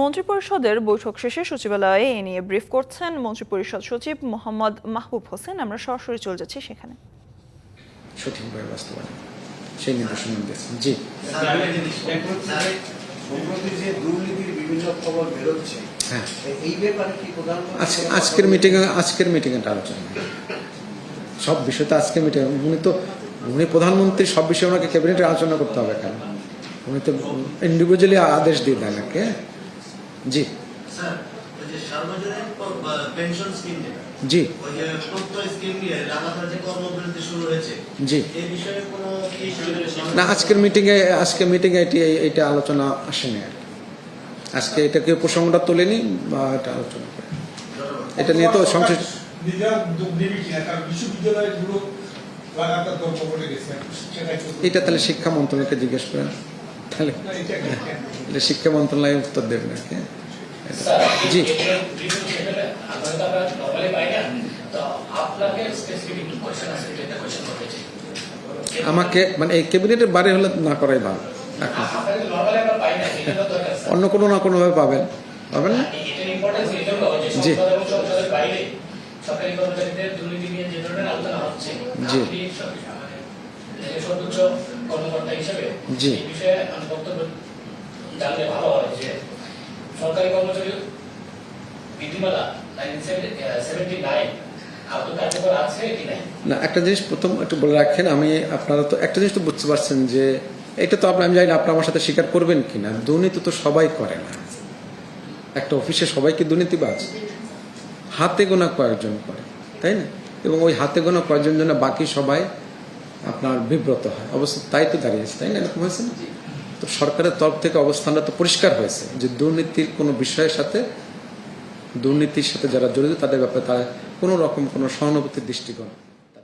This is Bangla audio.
মন্ত্রিপরিষদের বৈঠক শেষে সচিবালয়ে এ নিয়ে ব্রিফ করছেন মন্ত্রিপরিষদ সচিব মোহাম্মদ মাহবুব হোসেন। আমরা সরাসরি চলে যাচ্ছি সেখানে। সঠিকভাবে বাস্তবায়ন। সেই নির্দেশনা দিয়েছেন। জি। যে দুর্নীতির হ্যাঁ। প্রধানমন্ত্রী আজকের মিটিংয়ে আজকের মিটিংয়েটা আলোচনা সব বিষয় তো আজকে মিটিং উনি তো উনি প্রধানমন্ত্রী, সব বিষয়ে ওনাকে ক্যাবিনেটে আলোচনা করতে হবে কেন? উনি তো ইন্ডিভিজুয়ালি আদেশ দিয়ে দেন জি। স্যার যে সার্বজনীন পেনশন স্কিম যেটা জি। ওই যে প্রত্যয় স্কিম নিয়ে লাগাতার যে কর্মবিরতি শুরু হয়েছে জি। এই বিষয়ে কোনো না আজকের মিটিংয়ে আজকে মিটিংয়ে এটি এটা আলোচনা আসেনি আর কি। আজকে এটা কেউ প্রসঙ্গটা তোলেনি বা এটা আলোচনা করে এটা নিয়ে তো সংশ্লিষ্ট এটা তাহলে শিক্ষা মন্ত্রণালয়কে জিজ্ঞেস করেন। তাহলে এটা শিক্ষা মন্ত্রণালয় উত্তর দেবে নাকি জি আমাকে মানে এই ক্যাবিনেটের বাইরে হলে না করাই ভালো অন্য কোনো না কোনোভাবে পাবেন পাবেন না জি। জি। জি। সরকারি কর্মচারী বিধিমালা না একটা জিনিস প্রথম একটু বলে রাখেন আমি আপনারা তো একটা জিনিস তো বুঝতে পারছেন যে এটা তো আমি জানি না আপনার আমার সাথে স্বীকার করবেন কিনা দুর্নীতি তো সবাই করে না। একটা অফিসে সবাইকে দুর্নীতিবাজ হাতে গোনা কয়েকজন করে তাই না? এবং ওই হাতে গোনা কয়েকজন জন্য বাকি সবাই আপনার বিব্রত হয়। অবশ্য তাই তো দাঁড়িয়েছে তাই না? এরকম হয়েছে না? তো সরকারের তরফ থেকে অবস্থানটা তো পরিষ্কার হয়েছে যে দুর্নীতির কোনো বিষয়ের সাথে, দুর্নীতির সাথে যারা জড়িত তাদের ব্যাপারে তারা কোনো রকম কোনো সহানুভূতির দৃষ্টিকোণ